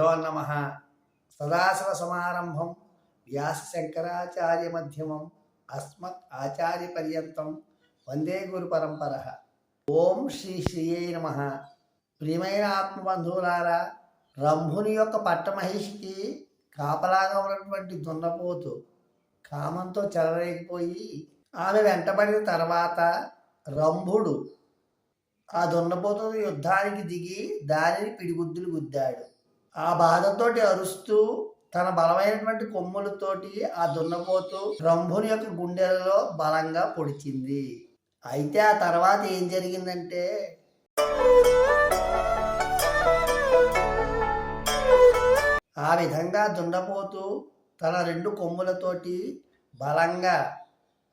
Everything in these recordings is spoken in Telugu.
గురుభ్యో నమ. సదాశివ సమారంభం వ్యాస శంకరాచార్య మధ్యమం అస్మత్ ఆచార్య పర్యంతం వందే గురు పరంపర. ఓం శ్రీ శ్రీయే నమ. ప్రియమైన ఆత్మబంధువులారా రంభుని యొక్క పట్టమహిషికి కాపలాగా ఉన్నటువంటి దున్నపోతు కామంతో చెలరేగిపోయి ఆమె వెంటబడిన తర్వాత రంభుడు ఆ దున్నపోతు యుద్ధానికి దిగి దానిని పిడిగుద్దులు గుద్దాడు. ఆ బాధతోటి అరుస్తూ తన బలమైనటువంటి కొమ్ములతోటి ఆ దున్నపోతు రంభుని యొక్క గుండెలలో బలంగా పొడిచింది. అయితే ఆ తర్వాత ఏం జరిగిందంటే ఆ విధంగా దున్నపోతూ తన రెండు కొమ్ములతోటి బలంగా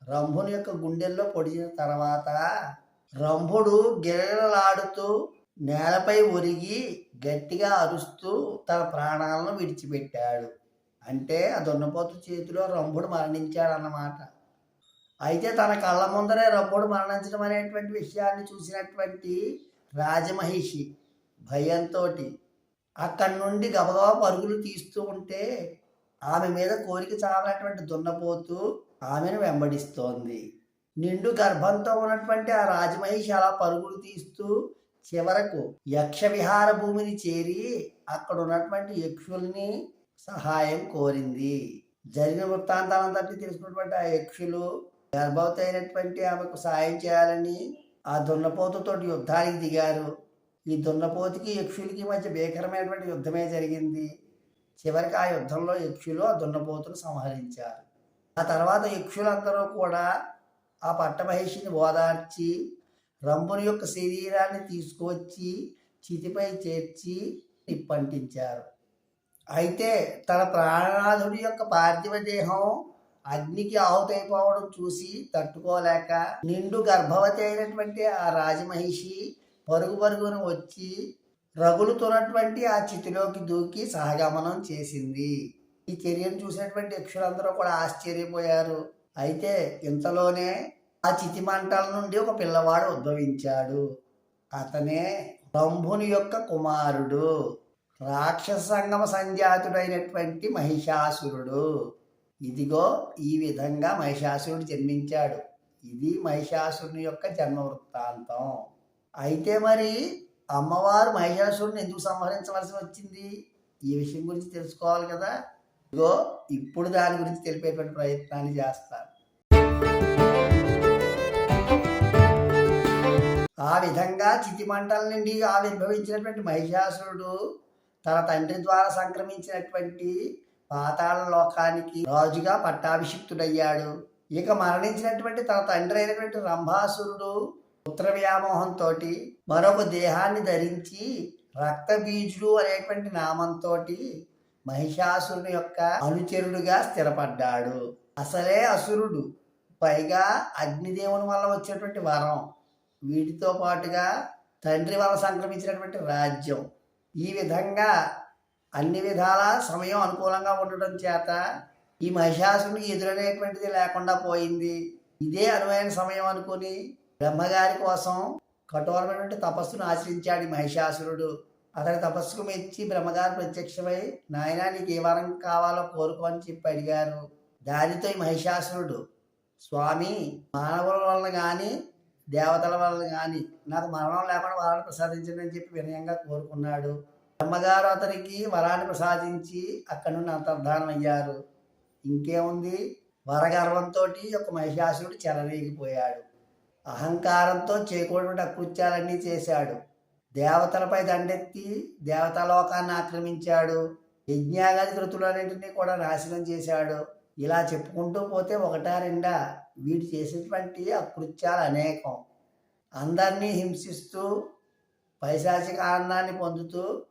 రంభుని యొక్క గుండెల్లో పొడిచిన తర్వాత రంభుడు గిరలాడుతూ నేలపై ఒరిగి గట్టిగా అరుస్తూ తన ప్రాణాలను విడిచిపెట్టాడు. అంటే ఆ దున్నపోతు చేతిలో రంభుడు మరణించాడన్నమాట. అయితే తన కళ్ళ ముందరే రంభుడు మరణించడం అనేటువంటి విషయాన్ని చూసినటువంటి రాజమహిషి భయంతో అక్కడి నుండి గబగబా పరుగులు తీస్తూ ఉంటే ఆమె మీద కోరిక చాలనటువంటి దున్నపోతూ ఆమెను వెంబడిస్తోంది. నిండు గర్భంతో ఉన్నటువంటి ఆ రాజమహిషి అలా పరుగులు తీస్తూ చివరకు యక్ష విహార భూమిని చేరి అక్కడ ఉన్నటువంటి యక్షుల్ని సహాయం కోరింది. జరిగిన వృత్తాంతాలంతటి తెలుసుకున్నటువంటి ఆ యక్షులు గర్భవతి అయినటువంటి ఆమెకు సాయం చేయాలని ఆ దున్నపోతుతో యుద్ధానికి దిగారు. ఈ దున్నపోతుకి యక్షులకి మధ్య భీకరమైనటువంటి యుద్ధమే జరిగింది. చివరికి ఆ యుద్ధంలో యక్షులు ఆ దున్నపోతును సంహరించారు. ఆ తర్వాత యక్షులందరూ కూడా ఆ పట్టమహిషిని ఓదార్చి రంభుని యొక్క శరీరాన్ని తీసుకువచ్చి చితిపై చేర్చి నిప్పంటించారు. అయితే తన ప్రాణనాథుడి యొక్క పార్థివ దేహం అగ్నికి ఆహుతైపోవడం చూసి తట్టుకోలేక నిండు గర్భవతి అయినటువంటి ఆ రాజమహిషి పరుగు పరుగున వచ్చి రగులుతున్నటువంటి ఆ చితిలోకి దూకి సహగమనం చేసింది. ఈ చర్యను చూసినటువంటి యక్షులందరూ కూడా ఆశ్చర్యపోయారు. అయితే ఇంతలోనే ఆ చితి మంటల నుండి ఒక పిల్లవాడు ఉద్భవించాడు. అతనే రంభుని యొక్క కుమారుడు. రాక్షస సంగమ సంజాతుడైనటువంటి మహిషాసురుడు. ఇదిగో ఈ విధంగా మహిషాసురుడు జన్మించాడు. ఇది మహిషాసురుని యొక్క జన్మ వృత్తాంతం అయితే మరి అమ్మవారు మహిషాసురుని ఎందుకు సంహరించవలసి వచ్చింది? ఈ విషయం గురించి తెలుసుకోవాలి కదా. ఇదిగో ఇప్పుడు దాని గురించి తెలిపేటువంటి ప్రయత్నాన్ని చేస్తాను. ఆ విధంగా చితిమంటల నుండి ఆవిర్భవించినటువంటి మహిషాసురుడు తన తండ్రి ద్వారా సంక్రమించినటువంటి పాతాళ లోకానికి రాజుగా పట్టాభిషిక్తుడయ్యాడు. ఇక మరణించినటువంటి తన తండ్రి అయినటువంటి రంభాసురుడు పుత్ర వ్యామోహంతో మరొక దేహాన్ని ధరించి రక్తబీజుడు అనేటువంటి నామంతో మహిషాసురుని యొక్క అనుచరుడుగా స్థిరపడ్డాడు. అసలే అసురుడు. పైగా అగ్నిదేవుని వల్ల వచ్చేటువంటి వరం. వీటితో పాటుగా తండ్రి వల్ల సంక్రమించినటువంటి రాజ్యం. ఈ విధంగా అన్ని విధాల సమయం అనుకూలంగా ఉండటం చేత ఈ మహిషాసునికి ఎదురనేటువంటిది లేకుండా పోయింది. ఇదే అనువైన సమయం అనుకుని బ్రహ్మగారి కోసం కఠోరమైనటువంటి తపస్సును ఆచరించాడు ఈ మహిషాసురుడు. అతని తపస్సుకు మెచ్చి బ్రహ్మగారు ప్రత్యక్షమై నాయన నీకు ఏ వరం కావాలో కోరుకో అని చెప్పి అడిగారు. దానితో ఈ మహిషాసురుడు స్వామి మానవుల వలన కానీ దేవతల వల్ల కానీ నాకు మరణం లేకుండా వరాన్ని ప్రసాదించండి అని చెప్పి వినయంగా కోరుకున్నాడు. బ్రహ్మగారు అతనికి వరాన్ని ప్రసాదించి అక్కడి నుండి అంతర్ధానం అయ్యారు. ఇంకేముంది? వరగర్వంతో ఒక మహిషాసురుడు చెలరేగిపోయాడు. అహంకారంతో చేయకూడని అకృత్యాలన్నీ చేశాడు. దేవతలపై దండెత్తి దేవతాలోకాన్ని ఆక్రమించాడు. యజ్ఞాగాది కృతులన్నింటినీ కూడా నాశనం చేశాడు. ఇలా చెప్పుకుంటూ పోతే ఒకటా రెండా వీడు చేసినటువంటి అకృత్యాలు అనేకం. అందరినీ హింసిస్తూ పైశాచిక ఆనందాన్ని పొందుతూ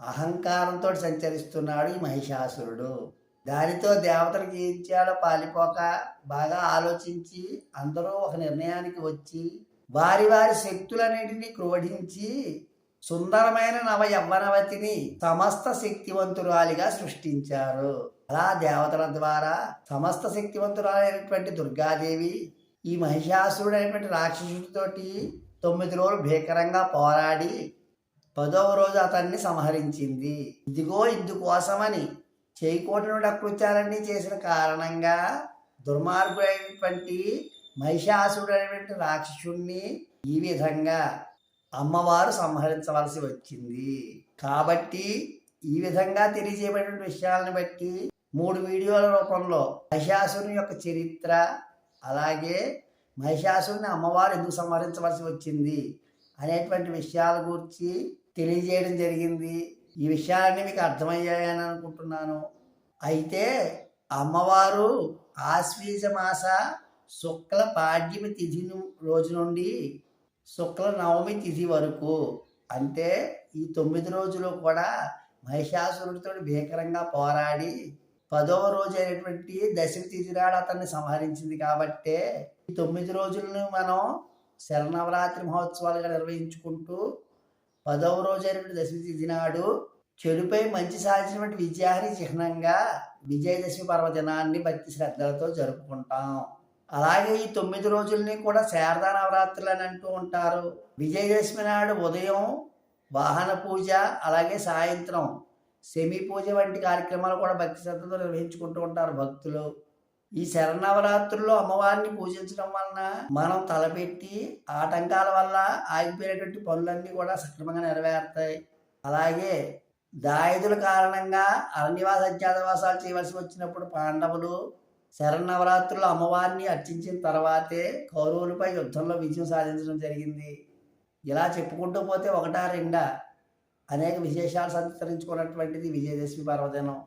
అహంకారంతో సంచరిస్తున్నాడు ఈ మహిషాసురుడు. దానితో దేవతలకు ఏం చేయాలో పాలిపోక బాగా ఆలోచించి అందరూ ఒక నిర్ణయానికి వచ్చి వారి వారి శక్తులన్నింటినీ క్రోధించి సుందరమైన నవ యవ్వనవతిని సమస్త శక్తివంతురాలిగా సృష్టించారు. అలా దేవతల ద్వారా సమస్త శక్తివంతురాలైనటువంటి దుర్గాదేవి ఈ మహిషాసురుడు అనేటువంటి రాక్షసుడితోటి తొమ్మిది రోజులు భీకరంగా పోరాడి పదవ రోజు అతన్ని సంహరించింది. ఇదిగో ఇందుకోసమని చేయకూడని అకృత్యాలన్నీ చేసిన కారణంగా దుర్మార్గుడైనటువంటి మహిషాసుడు అనేటువంటి రాక్షసుణ్ణి ఈ విధంగా అమ్మవారు సంహరించవలసి వచ్చింది. కాబట్టి ఈ విధంగా తెలియజేయబడిన విషయాలను బట్టి మూడు వీడియోల రూపంలో మహిషాసురుని యొక్క చరిత్ర అలాగే మహిషాసురుని అమ్మవారు ఎందుకు సంహరించవలసి వచ్చింది అనేటువంటి విషయాల గురించి తెలియజేయడం జరిగింది. ఈ విషయాలన్నీ మీకు అర్థమయ్యాయని అనుకుంటున్నాను. అయితే అమ్మవారు ఆశ్వీజ మాస శుక్ల పాడ్యమి తిథి రోజు నుండి శుక్ల నవమి తిథి వరకు. అంటే ఈ తొమ్మిది రోజులు కూడా మహిషాసురుడితో భీకరంగా పోరాడి పదవ రోజు అయినటువంటి దశమి తిథి నాడు అతన్ని సంహరించింది కాబట్టే ఈ తొమ్మిది రోజులను మనం శరణవరాత్రి మహోత్సవాలుగా నిర్వహించుకుంటూ పదవ రోజు అయినటువంటి దశమి తిథి నాడు చెడుపై మంచి సాధించినటువంటి విజయాన్ని చిహ్నంగా విజయదశమి పర్వదినాన్ని భక్తి శ్రద్ధలతో జరుపుకుంటాం. అలాగే ఈ తొమ్మిది రోజుల్ని కూడా శారదా నవరాత్రులు అని అంటూ ఉంటారు. విజయదశమి నాడు ఉదయం వాహన పూజ అలాగే సాయంత్రం సెమీ పూజ వంటి కార్యక్రమాలు కూడా భక్తి శ్రద్ధతో నిర్వహించుకుంటూ ఉంటారు భక్తులు. ఈ శరణవరాత్రుల్లో అమ్మవారిని పూజించడం వలన మనం తలపెట్టి ఆటంకాల వల్ల ఆగిపోయినటువంటి పనులన్నీ కూడా సక్రమంగా నెరవేరుతాయి. అలాగే దాయుదుల కారణంగా అరణ్యవాస అజ్ఞాతవాసాలు చేయవలసి వచ్చినప్పుడు పాండవులు శరన్నవరాత్రులు అమ్మవారిని అర్చించిన తర్వాతే కౌరవులపై యుద్ధంలో విజయం సాధించడం జరిగింది. ఇలా చెప్పుకుంటూ పోతే ఒకటా రెండా? అనేక విశేషాలు సంతరించుకున్నటువంటిది విజయదశమి పర్వదినం.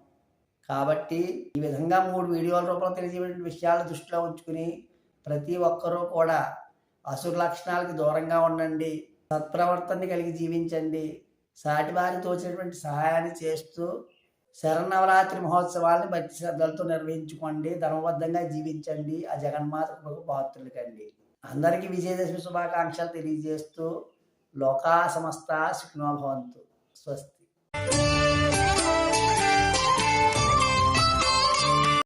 కాబట్టి ఈ విధంగా మూడు వీడియోల రూపంలో తెలియజేయబడిన విషయాలు దృష్టిలో ఉంచుకుని ప్రతి ఒక్కరూ కూడా అసుర లక్షణాలకి దూరంగా ఉండండి. సత్ప్రవర్తనని కలిగి జీవించండి. సాటివారి తోచినటువంటి సహాయాన్ని చేస్తూ శరన్నవరాత్రి మహోత్సవాల్ని భక్తి శ్రద్ధలతో నిర్వహించుకోండి ధర్మబద్ధంగా జీవించండి. ఆ జగన్మాత పాత్రులకండి. అందరికీ విజయదశమి శుభాకాంక్షలు తెలియజేస్తూ లోకా సమస్త సుఖినోభవంతు స్వస్తి.